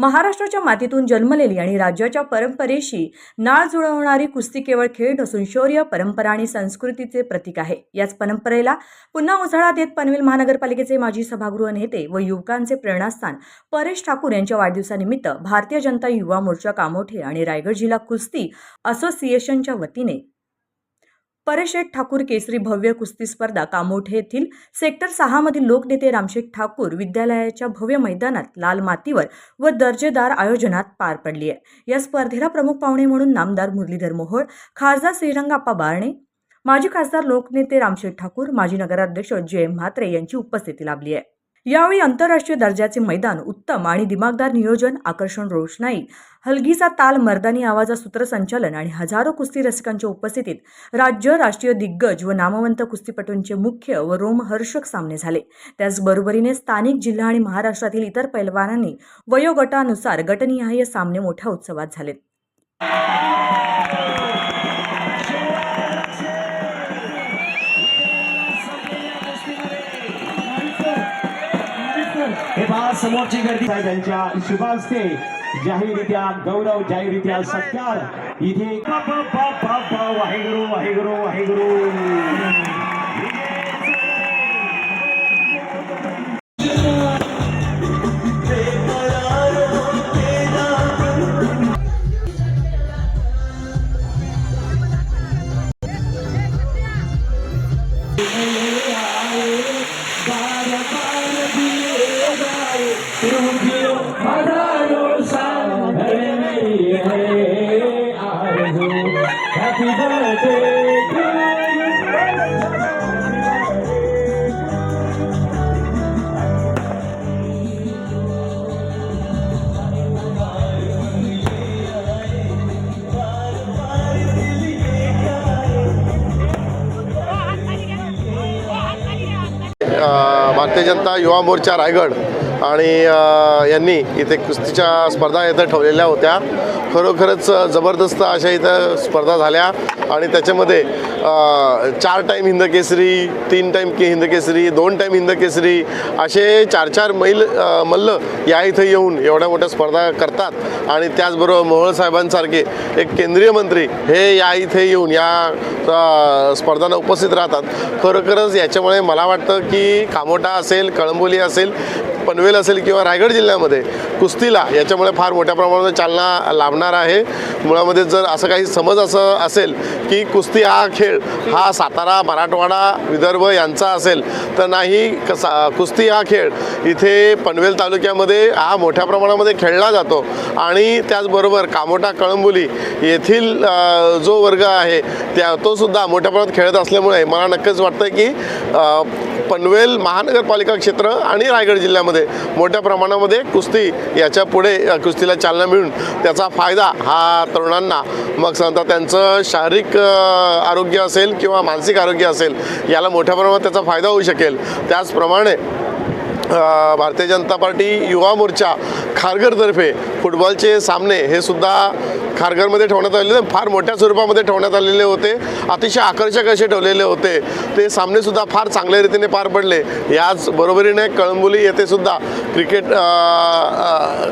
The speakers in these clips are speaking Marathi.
महाराष्ट्राच्या मातीतून जन्मलेली आणि राज्याच्या परंपरेशी नाळ जुळवणारी कुस्ती केवळ खेळ नसून शौर्य परंपरा आणि संस्कृतीचे प्रतीक आहे. याच परंपरेला पुन्हा उजाळा देत पनवेल महानगरपालिकेचे माजी सभागृह नेते व युवकांचे प्रेरणास्थान परेश ठाकूर यांच्या वाढदिवसानिमित्त भारतीय जनता युवा मोर्चा कामोठे आणि रायगड जिल्हा कुस्ती असोसिएशनच्या वतीने परेशेठ ठाकूर केसरी भव्य कुस्ती स्पर्धा कामोठे येथील सेक्टर सहामधील लोकनेते रामशेठ ठाकूर विद्यालयाच्या भव्य मैदानात लाल मातीवर व दर्जेदार आयोजनात पार पडली आहे. या स्पर्धेला प्रमुख पाहुणे म्हणून नामदार मुरलीधर मोहोळ खासदार श्रीरंगाप्पा बारणे माजी खासदार लोकनेते रामशेठ ठाकूर माजी नगराध्यक्ष जय म्हात्रे यांची उपस्थिती लाभली आहे. यावेळी आंतरराष्ट्रीय दर्जाचे मैदान उत्तम आणि दिमागदार नियोजन आकर्षण रोषणाई हलगीचा ताल मर्दानी आवाजा सूत्रसंचालन आणि हजारो कुस्ती रसिकांच्या उपस्थितीत राज्य राष्ट्रीय दिग्गज व नामवंत कुस्तीपटूंचे मुख्य व रोमहर्षक सामने झाले. त्याचबरोबरीने स्थानिक जिल्हा आणि महाराष्ट्रातील इतर पैलवानांनी वयोगटानुसार गटनिहाय सामने मोठ्या उत्सवात झाले. समोरची गर्दी त्यांच्या शुभास्ते जाहीरित्या गौरव जाहीरित्या सत्कार. इथे वाहेगुरु वाहेगुरु वाहेगुरु. भारतीय जनता युवा मोर्चा रायगड आणि यांनी इथे कुस्तीच्या स्पर्धा इथं ठेवलेल्या होत्या. खरोखरच जबरदस्त अशा इथं स्पर्धा झाल्या. आणि त्याच्यामध्ये चार टाईम हिंद केसरी तीन टाईम के हिंद केसरी दोन टाईम हिंद केसरी असे चार चार मैल मल्ल या इथं येऊन एवढ्या मोठ्या स्पर्धा करतात. आणि त्याचबरोबर मोहोळ साहेबांसारखे एक केंद्रीय मंत्री हे या इथे येऊन या स्पर्धांना उपस्थित राहतात. खरोखरच याच्यामुळे मला वाटतं की कामोटा असेल कळंबोली असेल पनवेल असेल किंवा रायगड जिल्ह्यामध्ये कुस्तीला याच्यामुळे फार मोठ्या प्रमाणात चालना लाभणार आहे. मुळामध्ये जर असं काही समज असं असेल की कुस्ती हा खेळ हा सातारा मराठवाडा विदर्भ यांचा असेल तर नाही कसा कुस्ती हा खेळ इथे पनवेल तालुक्यामध्ये हा मोठ्या प्रमाणामध्ये खेळला जातो. आणि त्याचबरोबर कामोटा कळंबोली येथील जो वर्ग आहे त्या तोसुद्धा मोठ्या प्रमाणात खेळत असल्यामुळे मला नक्कीच वाटतं की पनवेल महानगरपालिका क्षेत्र आणि रायगड जिल्ह्यामध्ये मोठ्या प्रमाणामध्ये कुस्ती याच्यापुढे कुस्तीला चालना मिळून त्याचा फायदा हा तरुणांना. मग सांगता त्यांचं शारीरिक आरोग्य असेल किंवा मानसिक आरोग्य असेल याला मोठ्या प्रमाणात त्याचा फायदा होऊ शकेल. त्याचप्रमाणे भारतीय जनता पार्टी युवा मोर्चा खारघरतर्फे फुटबॉलचे सामने हे सुद्धा खारघरमध्ये ठेवण्यात आलेले फार मोठ्या स्वरूपामध्ये ठेवण्यात आलेले होते. अतिशय आकर्षक असे ठेवलेले होते. ते सामनेसुद्धा फार चांगल्या रीतीने पार पडले. याच बरोबरीने कळंबोली येथे सुद्धा क्रिकेट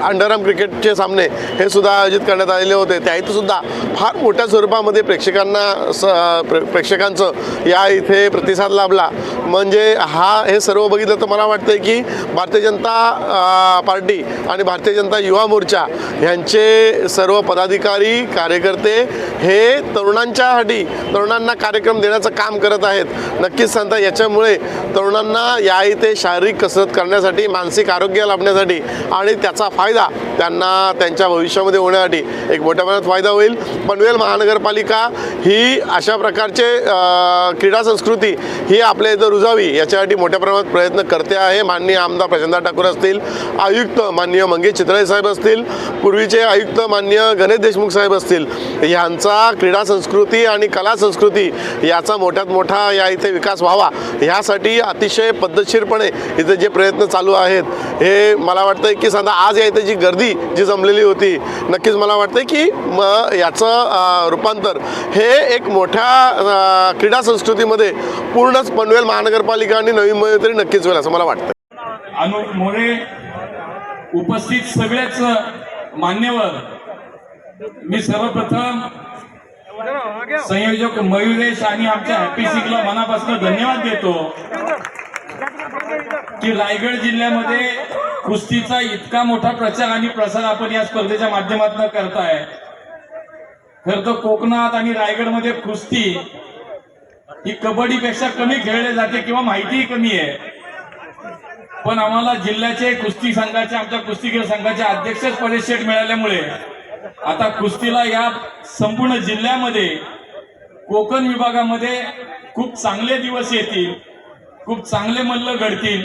अंडरआर्म क्रिकेटचे सामने हे सुद्धा आयोजित करण्यात आलेले होते. त्या सुद्धा फार मोठ्या स्वरूपामध्ये प्रेक्षकांना स प्रे- प्रेक्षकांचं या इथे प्रतिसाद लाभला. म्हणजे हा हे सर्व बघितलं तर मला वाटतं की भारतीय जनता पार्टी आणि भारतीय जनता युवा मोर्चा यांचे सर्व पदाधिकारी कार्यकर्ते हे तरुणांच्यासाठी तरुणांना कार्यक्रम देण्याचं काम करत आहेत. नक्कीच सांगता याच्यामुळे तरुणांना या इथे शारीरिक कसरत करण्यासाठी मानसिक आरोग्य लाभण्यासाठी आणि त्याचा फायदा त्यांना त्यांच्या भविष्यामध्ये होण्यासाठी एक मोठ्या प्रमाणात फायदा होईल. पनवेल महानगरपालिका ही अशा प्रकारचे क्रीडा संस्कृती ही आपल्या इथं रुजावी याच्यासाठी मोठ्या प्रमाणात प्रयत्न करते आहे. माननीय आमदार प्रशांत ठाकूर असतील आयुक्त माननीय मंगेश चितळे साहेब असतील पूर्वीचे आयुक्त माननीय गणेश देशमुख साहेब असतील ह्यांचा क्रीडा संस्कृती आणि कला संस्कृती याचा मोठ्यात मोठा या इथे विकास व्हावा ह्यासाठी अतिशय पद्धतशीरपणे इथे जे प्रयत्न चालू आहेत हे मला वाटतं की समजा आज या इथे जी गर्दी जी जमलेली होती नक्कीच मला वाटतं की म याचं रूपांतर हे एक मोठ्या क्रीडा संस्कृतीमध्ये पूर्णच पनवेल महानगरपालिका आणि नवी मुंबई तरी नक्कीच होईल असं मला वाटतं अनु मोरे उपस्थित सगळेच मान्यवर मी सर्वप्रथम संयोजक मयुरेश आणि आमच्या हॅपी सिंगला मनापासून धन्यवाद देतो. की रायगड जिल्ह्यामध्ये कुस्तीचा इतका मोठा प्रचार आणि प्रसार आपण या स्पर्धेच्या माध्यमातून करताय. खर तर कोकणात आणि रायगडमध्ये कुस्ती ही कबड्डीपेक्षा कमी खेळले जाते किंवा माहितीही कमी आहे. पण आम्हाला जिल्ह्याचे कुस्ती संघाचे आमच्या कुस्तीगीर संघाचे अध्यक्षच परिषद मिळाल्यामुळे आता कुस्तीला या संपूर्ण जिल्ह्यामध्ये कोकण विभागामध्ये खूप चांगले दिवस येतील खूप चांगले मल्ल घडतील.